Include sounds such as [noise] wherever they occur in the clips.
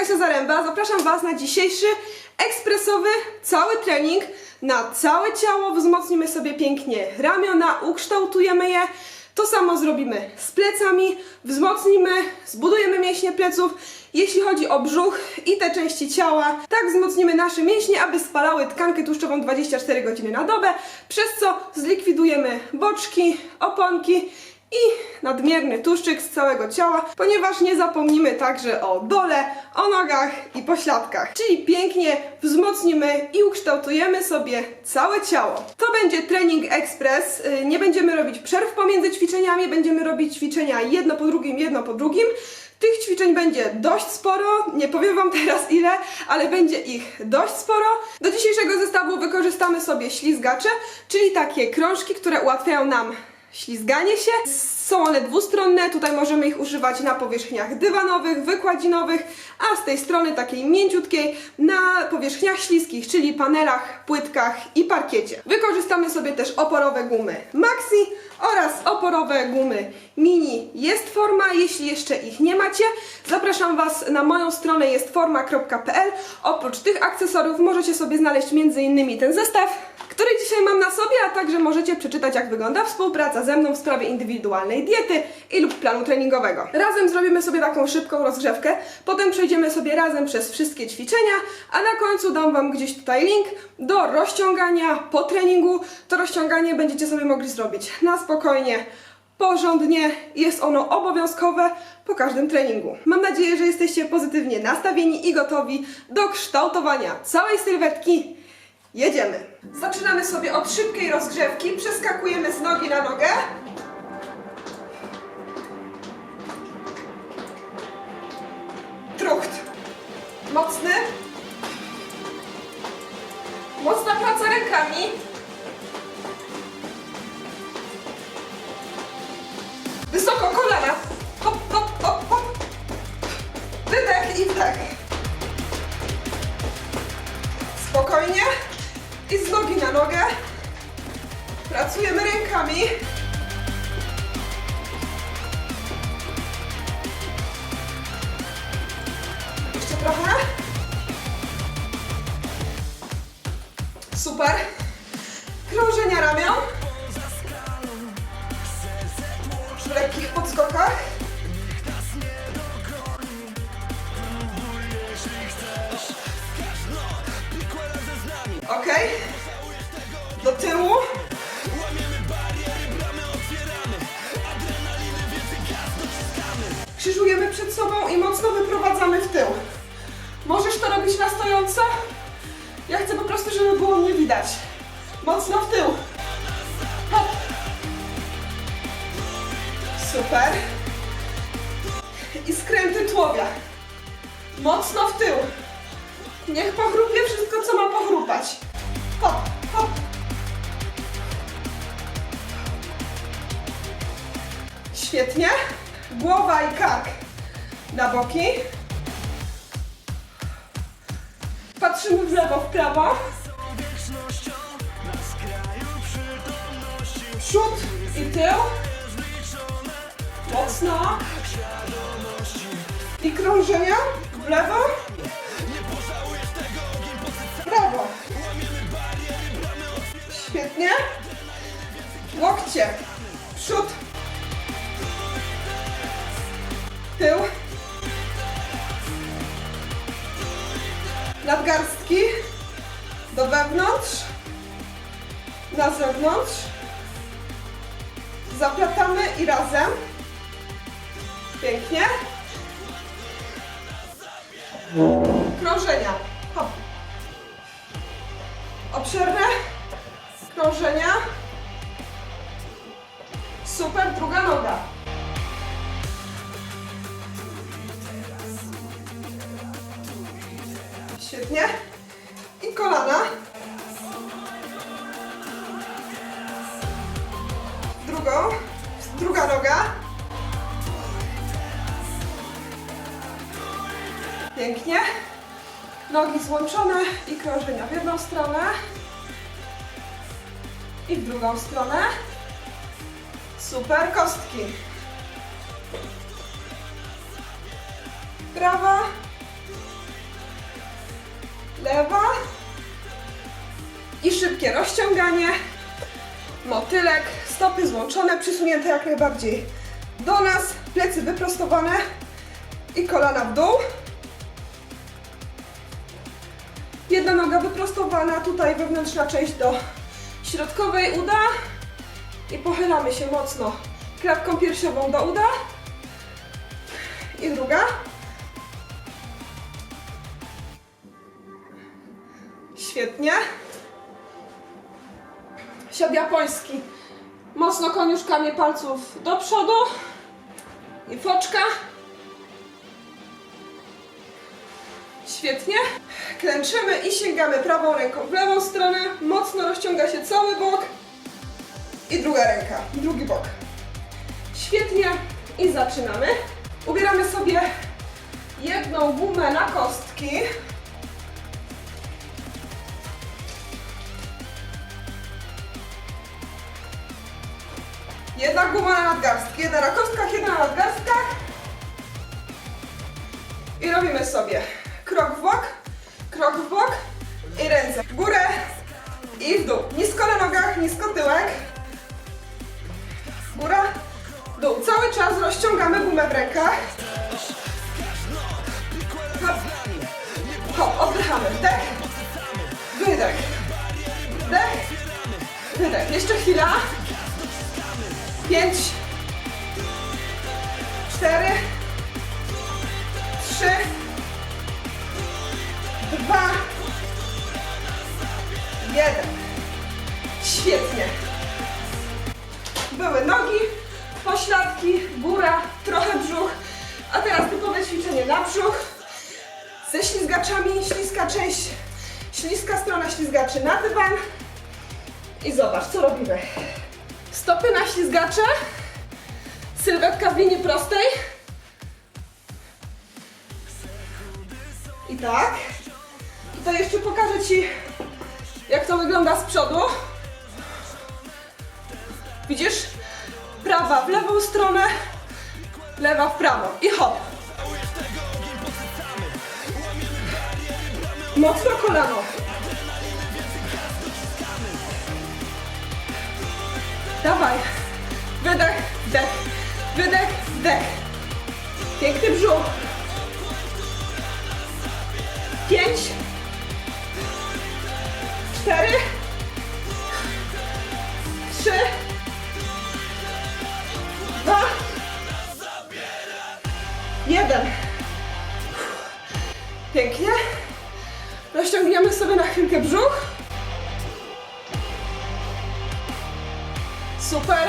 Kasia Zaręba. Zapraszam Was na dzisiejszy ekspresowy cały trening na całe ciało. Wzmocnimy sobie pięknie ramiona, ukształtujemy je. To samo zrobimy z plecami, wzmocnimy, zbudujemy mięśnie pleców. Jeśli chodzi o brzuch i te części ciała, tak wzmocnimy nasze mięśnie, aby spalały tkankę tłuszczową 24 godziny na dobę, przez co zlikwidujemy boczki, oponki i nadmierny tłuszczyk z całego ciała, ponieważ nie zapomnimy także o dole, o nogach i pośladkach. Czyli pięknie wzmocnimy i ukształtujemy sobie całe ciało. To będzie trening ekspres. y, Nie będziemy robić przerw pomiędzy ćwiczeniami, będziemy robić ćwiczenia jedno po drugim, jedno po drugim. Tych ćwiczeń będzie dość sporo, nie powiem Wam [laughs] teraz ile, ale będzie ich dość sporo. Do dzisiejszego zestawu wykorzystamy sobie ślizgacze, czyli takie krążki, które ułatwiają nam ślizganie się. Są one dwustronne, tutaj możemy ich używać na powierzchniach dywanowych, wykładzinowych, a z tej strony takiej mięciutkiej na powierzchniach śliskich, czyli panelach, płytkach i parkiecie. Wykorzystamy sobie też oporowe gumy Maxi oraz oporowe gumy Mini. Jest forma, jeśli jeszcze ich nie macie, zapraszam Was na moją stronę jestforma.pl. Oprócz tych akcesoriów możecie sobie znaleźć m.in. ten zestaw, który dzisiaj mam na sobie, a także możecie przeczytać, jak wygląda współpraca ze mną w sprawie indywidualnej diety i lub planu treningowego. Razem zrobimy sobie taką szybką rozgrzewkę, potem przejdziemy sobie razem przez wszystkie ćwiczenia, a na końcu dam Wam gdzieś tutaj link do rozciągania po treningu. To rozciąganie będziecie sobie mogli zrobić na spokojnie, porządnie. Jest ono obowiązkowe po każdym treningu. Mam nadzieję, że jesteście pozytywnie nastawieni i gotowi do kształtowania całej sylwetki. Jedziemy. Zaczynamy sobie od szybkiej rozgrzewki. Przeskakujemy z nogi na nogę. Trucht. Mocny. Mocna praca rękami. Patrzymy w lewo, w prawo. Przód i tył. Mocno. I krążenia w lewo. Prawo. Świetnie. Łokcie. Przód. Tył. Nadgarstki. Do wewnątrz. Na zewnątrz. Zaplatamy i razem. Pięknie. Krążenia. Hop. Obszerne krążenia. Super, druga noga. Świetnie. I kolana. Drugą. Druga noga. Pięknie. Nogi złączone i krążenia w jedną stronę i w drugą stronę. Super, kostki. Prawa lewa i szybkie rozciąganie, motylek, stopy złączone, przysunięte jak najbardziej do nas, plecy wyprostowane i kolana w dół. Jedna noga wyprostowana, tutaj wewnętrzna część do środkowej uda i pochylamy się mocno klatką piersiową do uda i druga. Świetnie. Siad japoński. Mocno koniuszkami palców do przodu i foczka. Świetnie. Klęczymy i sięgamy prawą ręką w lewą stronę. Mocno rozciąga się cały bok. I druga ręka, drugi bok. Świetnie. I zaczynamy. Ubieramy sobie jedną gumę na kostki. Jedna guma na nadgarstki, jedna na kostkach, jedna na nadgarstkach. I robimy sobie krok w bok, krok w bok i ręce w górę i w dół. Nisko na nogach, nisko tyłek. Góra, dół. Cały czas rozciągamy gumę w rękach. Hop, hop, oddychamy. Wdech, wydech, wdech, wydech. Jeszcze chwila. Pięć, cztery, trzy, dwa, jeden. Świetnie. Były nogi, pośladki, góra, trochę brzuch, a teraz typowe ćwiczenie na brzuch. Ze ślizgaczami, śliska część, śliska strona ślizgaczy na dywan. I zobacz, co robimy. Stopy na ślizgacze, sylwetka w linii prostej. I tak. I to jeszcze pokażę Ci, jak to wygląda z przodu. Widzisz? Prawa w lewą stronę, lewa w prawo. I hop. Mocno kolano. Dawaj. Wydech, wdech. Wydech, wdech. Piękny brzuch. Pięć. Cztery. Trzy. Dwa. Jeden. Pięknie. Rozciągniemy sobie na chwilkę brzuch. Super.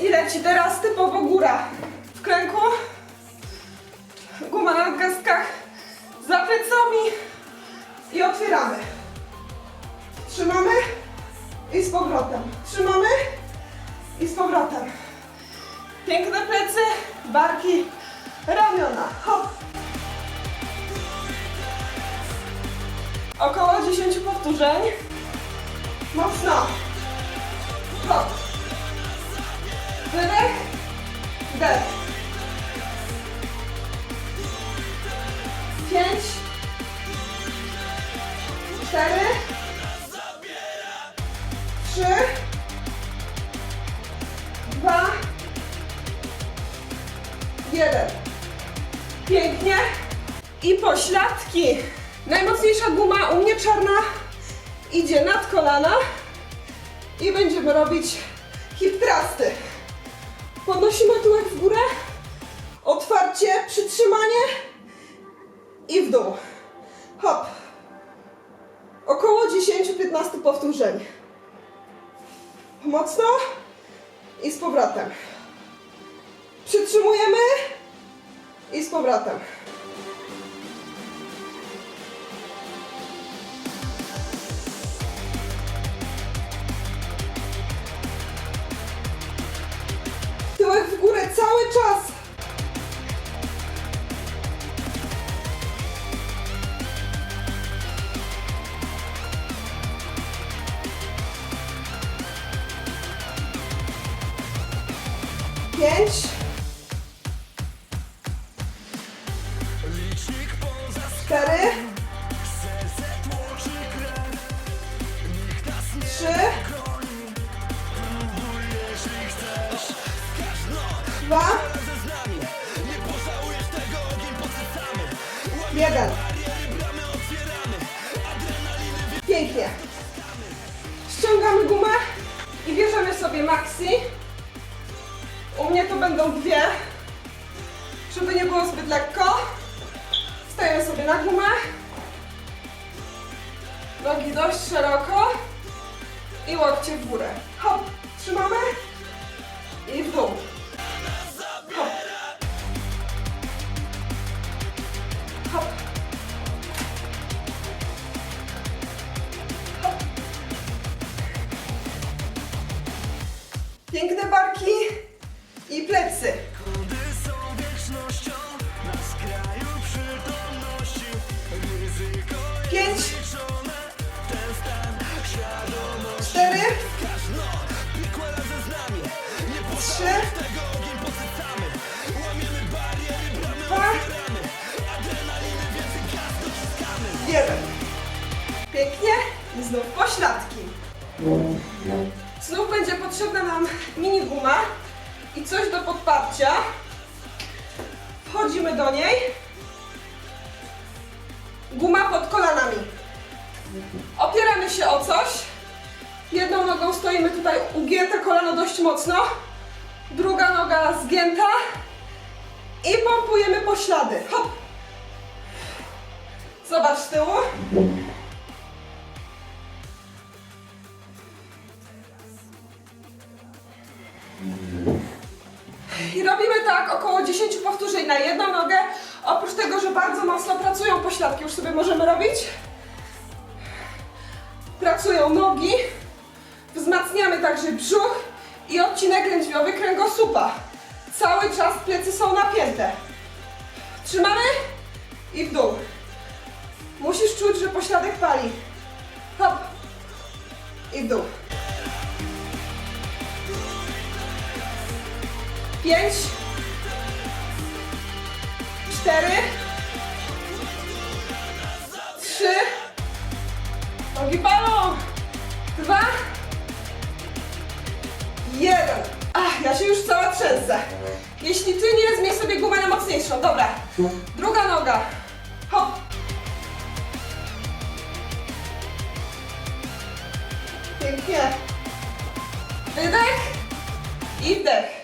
I leci teraz typowo góra. W kręgu. Guma na nadgarstkach. Za plecami. I otwieramy. Trzymamy. I z powrotem. Trzymamy. I z powrotem. Piękne plecy, barki, ramiona. Hop. Około 10 powtórzeń. Mocno. Hop. Wydech. Wdech. Pięć. Cztery. Trzy. Dwa. Jeden. Pięknie. I pośladki. Najmocniejsza guma u mnie czarna idzie nad kolana i będziemy robić hip thrusty. Podnosimy tyłek w górę, otwarcie, przytrzymanie i w dół. Hop. Około 10-15 powtórzeń. Mocno i z powrotem. Przytrzymujemy i z powrotem. Pięć. Nogi dość szeroko i łokcie w górę. Hop, trzymamy i w dół. Znów pośladki. Znów będzie potrzebna nam mini guma i coś do podparcia. Wchodzimy do niej. Guma pod kolanami. Opieramy się o coś. Jedną nogą stoimy tutaj ugięte kolano dość mocno. Druga noga zgięta. I pompujemy poślady. Hop. Zobacz z tyłu. I robimy tak około 10 powtórzeń na jedną nogę. Oprócz tego, że bardzo mocno pracują pośladki, już sobie możemy robić. Pracują nogi. Wzmacniamy także brzuch i odcinek lędźwiowy kręgosłupa. Cały czas plecy są napięte. Trzymamy i w dół. Musisz czuć, że pośladek pali. Hop. I w dół. Pięć. Cztery. Trzy. Nogi palą. Dwa. Jeden. Ach, ja się już cała trzęsę. Jeśli ty nie, zmień sobie gumę na mocniejszą. Dobra. Druga noga. Hop. Pięknie. Wydech i wdech.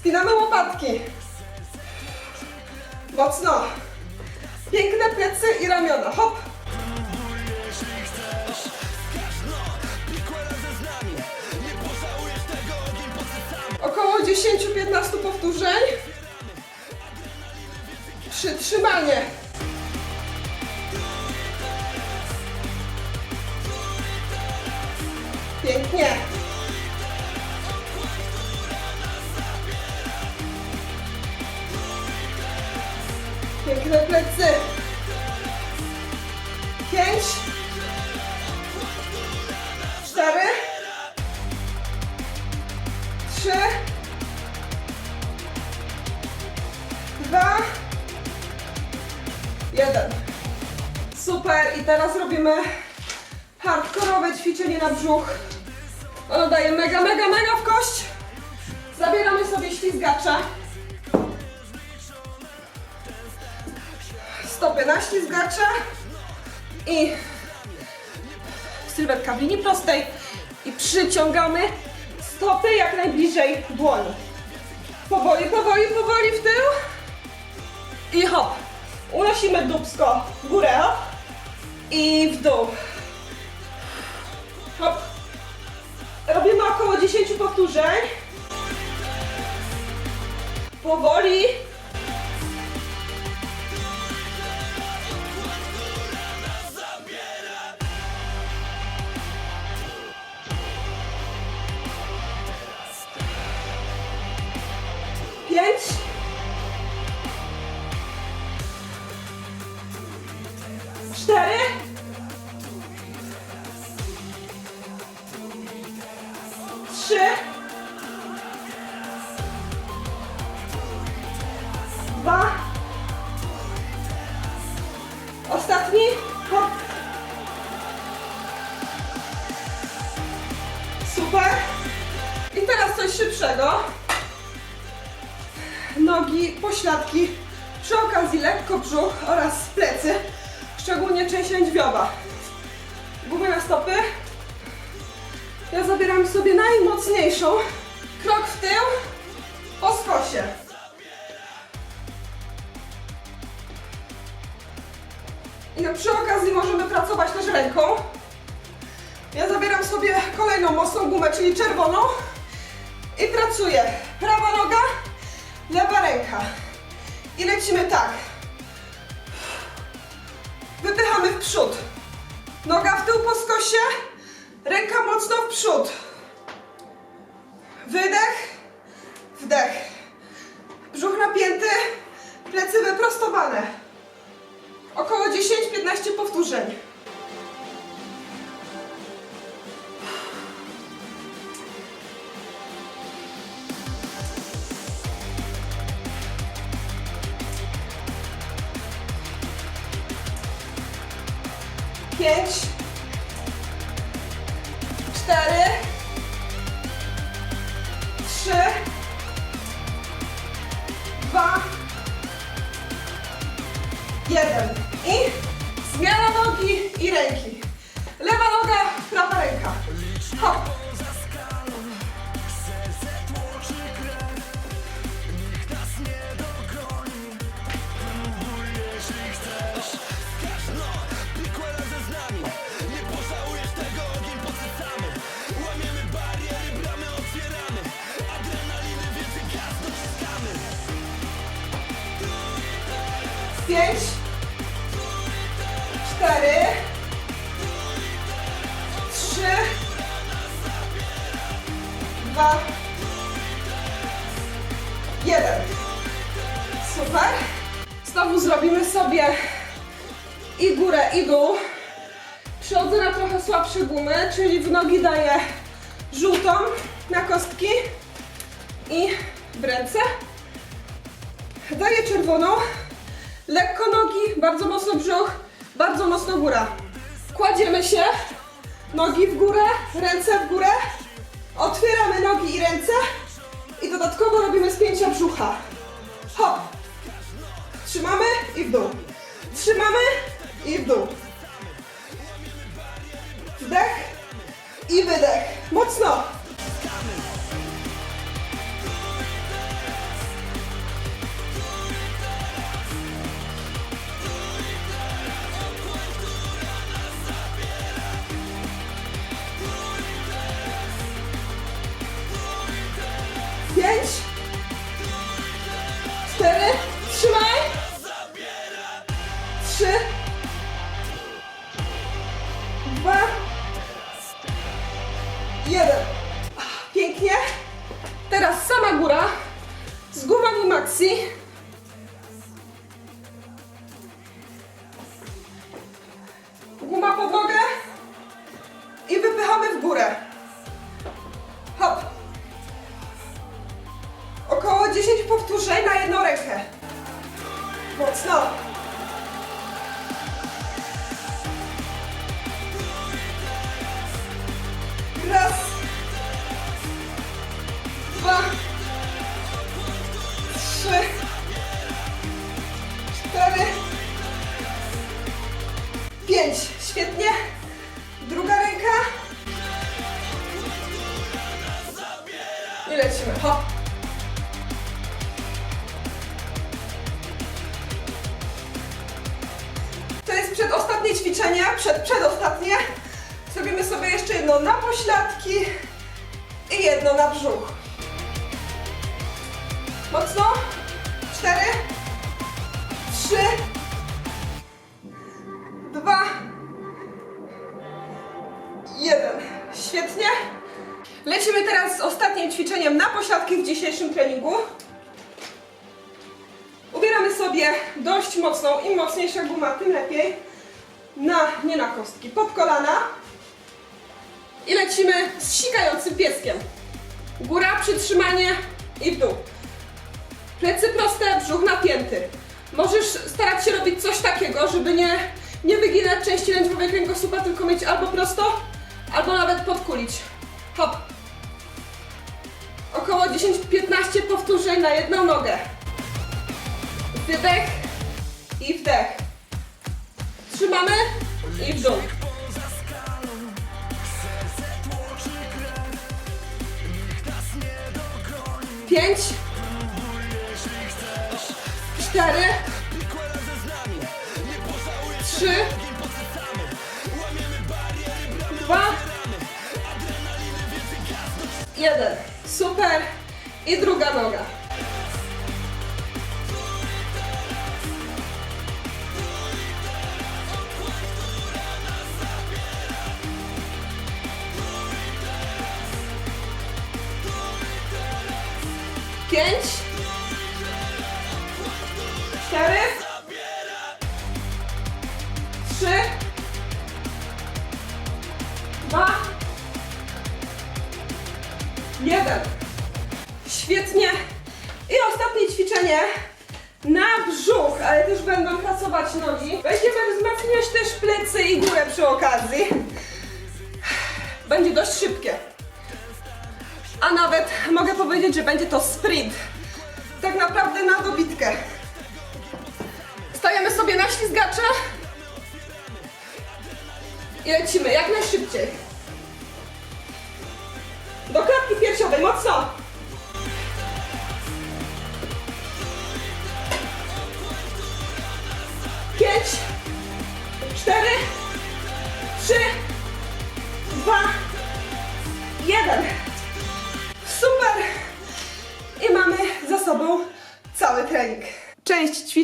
Spinamy łopatki. Mocno. Piękne plecy i ramiona. Hop. Około 10-15 powtórzeń. Przytrzymanie. Pięknie. Piękne plecy. Pięć. Cztery. Trzy. Dwa. Jeden. Super. I teraz robimy hardkorowe ćwiczenie na brzuch. Ono daje mega, mega, mega w kość. Zabieramy sobie ślizgacza. Stopy na ślizgacza. I sylwetka w linii prostej. I przyciągamy stopy jak najbliżej dłoni. Powoli, powoli, powoli w tył. I hop. Unosimy dubsko w górę, hop. I w dół. Hop. Robimy około 10 powtórzeń. powtórzeń. Powoli. Szczególnie część lędźwiowa. Gumy na stopy. Ja zabieram sobie najmocniejszą. Krok w tył, po skosie. I przy okazji możemy pracować też ręką. Ja zabieram sobie kolejną mocną gumę, czyli czerwoną i pracuję. Prawa noga, lewa ręka. I lecimy tak. Wypychamy w przód. Noga w tył po skosie, ręka mocno w przód. Wydech, wdech. Brzuch napięty, plecy wyprostowane. Około 10-15 powtórzeń. Pięć, otwieramy nogi i ręce i dodatkowo robimy spięcia brzucha. Hop. Trzymamy i w dół. Trzymamy i w dół. Wdech i wydech. Mocno. sì. Przedostatnie ćwiczenie, przed, przedostatnie. Zrobimy sobie jeszcze jedno na pośladki i jedno na brzuch. Mocno. Cztery, trzy, dwa, jeden. Świetnie. Lecimy teraz z ostatnim ćwiczeniem na posiadki w dzisiejszym treningu. Ubieramy sobie dość mocną, im mocniejsza guma, tym lepiej. Na, nie na kostki, pod kolana. I lecimy z sikającym pieskiem. Góra, przytrzymanie i w dół. Plecy proste, brzuch napięty. Możesz starać się robić coś takiego, żeby nie, nie wyginać części lędźwowej kręgosłupa, tylko mieć albo prosto, albo nawet podkulić. Hop. Około 10-15 powtórzeń na jedną nogę. Wydech i wdech. Trzymamy i w dół. Pięć. Cztery. Trzy. Dwa. Jeden. Super. I druga noga. Pięć. Cztery. Sprint. Tak naprawdę na dobitkę. Stajemy sobie na ślizgacze i lecimy jak najszybciej. Do klatki piersiowej, mocno!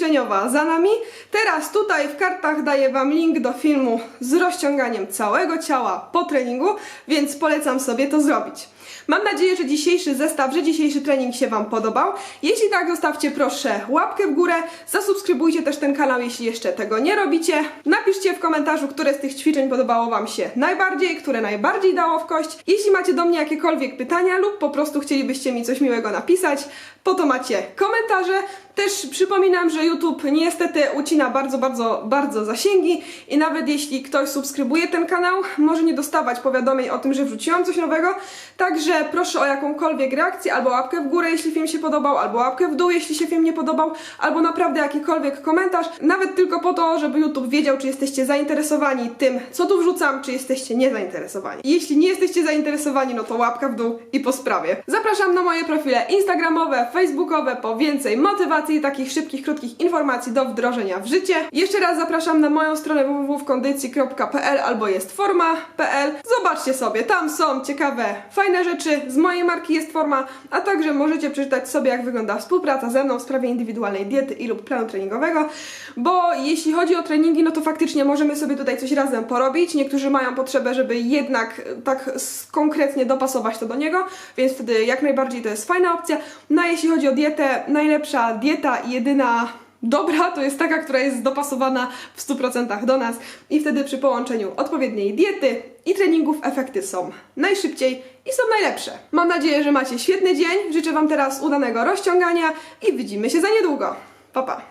Ćwiczeniowa za nami. Teraz tutaj w kartach daję Wam link do filmu z rozciąganiem całego ciała po treningu, więc polecam sobie to zrobić. Mam nadzieję, że dzisiejszy zestaw, że dzisiejszy trening się Wam podobał. Jeśli tak, zostawcie proszę łapkę w górę, zasubskrybujcie też ten kanał, jeśli jeszcze tego nie robicie. Napiszcie w komentarzu, które z tych ćwiczeń podobało Wam się najbardziej, które najbardziej dało w kość. Jeśli macie do mnie jakiekolwiek pytania lub po prostu chcielibyście mi coś miłego napisać, po to macie komentarze. Też przypominam, że YouTube niestety ucina bardzo, bardzo, bardzo zasięgi i nawet jeśli ktoś subskrybuje ten kanał, może nie dostawać powiadomień o tym, że wrzuciłam coś nowego. Także proszę o jakąkolwiek reakcję, albo łapkę w górę, jeśli film się podobał, albo łapkę w dół, jeśli się film nie podobał, albo naprawdę jakikolwiek komentarz, nawet tylko po to, żeby YouTube wiedział, czy jesteście zainteresowani tym, co tu wrzucam, czy jesteście niezainteresowani. Jeśli nie jesteście zainteresowani, no to łapka w dół i po sprawie. Zapraszam na moje profile instagramowe, facebookowe po więcej motywacji i takich szybkich, krótkich informacji do wdrożenia w życie. Jeszcze raz zapraszam na moją stronę www.kondycji.pl albo jest forma.pl. Zobaczcie sobie, tam są ciekawe, fajne rzeczy. Z mojej marki jest forma, a także możecie przeczytać sobie, jak wygląda współpraca ze mną w sprawie indywidualnej diety i lub planu treningowego, bo jeśli chodzi o treningi, no to faktycznie możemy sobie tutaj coś razem porobić. Niektórzy mają potrzebę, żeby jednak e, tak konkretnie dopasować to do niego, więc wtedy jak najbardziej to jest fajna opcja. No a jeśli chodzi o dietę, najlepsza dieta i jedyna dobra to jest taka, która jest dopasowana w 100% do nas i wtedy przy połączeniu odpowiedniej diety i treningów efekty są najszybciej i są najlepsze. Mam nadzieję, że macie świetny dzień. Życzę Wam teraz udanego rozciągania i widzimy się za niedługo. Pa pa!